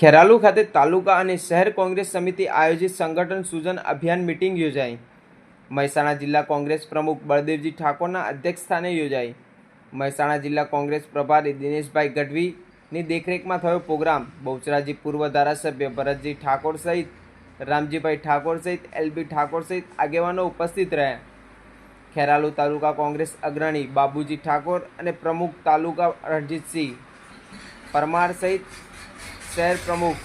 ખેરાલુ ખાતે તાલુકા અને શહેર કોંગ્રેસ સમિતિ આયોજિત સંગઠન સૂજન અભિયાન મિટિંગ યોજાઈ. મહેસાણા જિલ્લા કોંગ્રેસ પ્રમુખ બળદેવજી ઠાકોરના અધ્યક્ષસ્થાને યોજાઈ. મહેસાણા જિલ્લા કોંગ્રેસ પ્રભારી દિનેશભાઈ ગઢવીની દેખરેખમાં થયો પ્રોગ્રામ. બહુચરાજી પૂર્વ ધારાસભ્ય ભરતજી ઠાકોર સહિત રામજીભાઈ ઠાકોર સહિત એલબી ઠાકોર સહિત આગેવાનો ઉપસ્થિત રહ્યા. ખેરાલુ તાલુકા કોંગ્રેસ અગ્રણી બાબુજી ઠાકોર અને પ્રમુખ તાલુકા રણજીતસિંહ પરમાર સહિત શહેર પ્રમુખ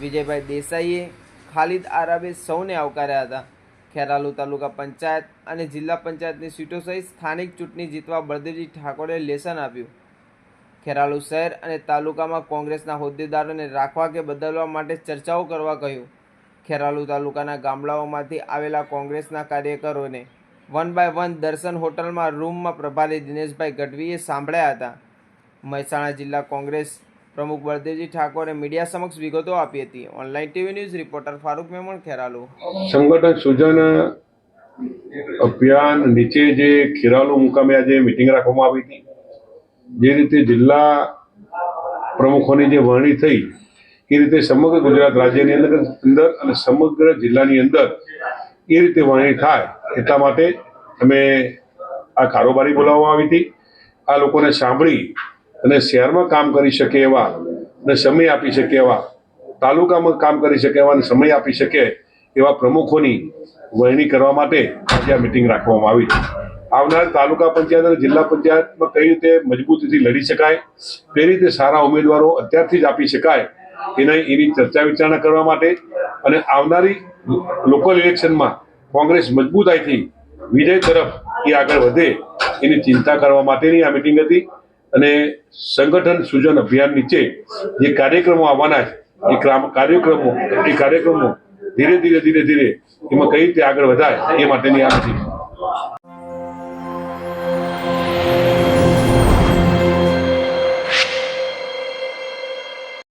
વિજયભાઈ દેસાઈએ ખાલિદ આરાબે સૌને આવકાર્યા હતા. ખેરાલુ તાલુકા પંચાયત અને જિલ્લા પંચાયતની સીટો સહિત સ્થાનિક ચૂંટણી જીતવા બળદેવજી ઠાકોરે લેસન આપ્યું. ખેરાલુ શહેર અને તાલુકામાં કોંગ્રેસના હોદ્દેદારોને રાખવા કે બદલવા માટે ચર્ચાઓ કરવા કહ્યું. ખેરાલુ તાલુકાના ગામડાઓમાંથી આવેલા કોંગ્રેસના કાર્યકરોને વન બાય વન દર્શન હોટલમાં રૂમમાં પ્રભારી દિનેશભાઈ ગઢવીએ સાંભળ્યા હતા. મહેસાણા જિલ્લા કોંગ્રેસ પ્રમુખ બળદેવજી ઠાકોરે મીડિયા સમક્ષ વિગતો આપી હતી. Online TV news reporter Farooq Memon, Kheralu. સંગઠન સૂજન અભિયાન નીચે જે ખેરાલુ મુકામે આજે મિટિંગ રાખવામાં આવી હતી, જે રીતે જિલ્લા પ્રમુખોની જે વરણી થઈ, એ રીતે સમગ્ર ગુજરાત રાજ્યની અંદર અંદર અને સમગ્ર જિલ્લાની અંદર એ રીતે વરણી થાય, એટલા માટે અમે આ કારોબારી બોલાવવામાં આવી હતી. આ લોકોને સાંભળી અને શહેરમાં કામ કરી શકે એવા અને સમય આપી શકે એવા, તાલુકામાં કામ કરી શકે એવા અને સમય આપી શકે એવા પ્રમુખોની વરણી કરવા માટે આજે આ મિટિંગ રાખવામાં આવી છે. આવનાર તાલુકા પંચાયત અને જિલ્લા પંચાયતમાં કઈ રીતે મજબૂતીથી લડી શકાય, કઈ રીતે સારા ઉમેદવારો અત્યારથી જ આપી શકાય, એને એની ચર્ચા વિચારણા કરવા માટે અને આવનારી લોકલ ઇલેક્શનમાં કોંગ્રેસ મજબૂતાઈથી વિજય તરફ એ આગળ વધે એની ચિંતા કરવા માટેની આ મિટિંગ હતી. અને સંગઠન સૂજન અભિયાન નીચે જે કાર્યક્રમો આવવાના છે, એ કાર્યક્રમો એ કાર્યક્રમો ધીરે ધીરે ધીરે ધીરે એમાં કઈ રીતે આગળ વધાય, એ માટેની આ મિટિંગ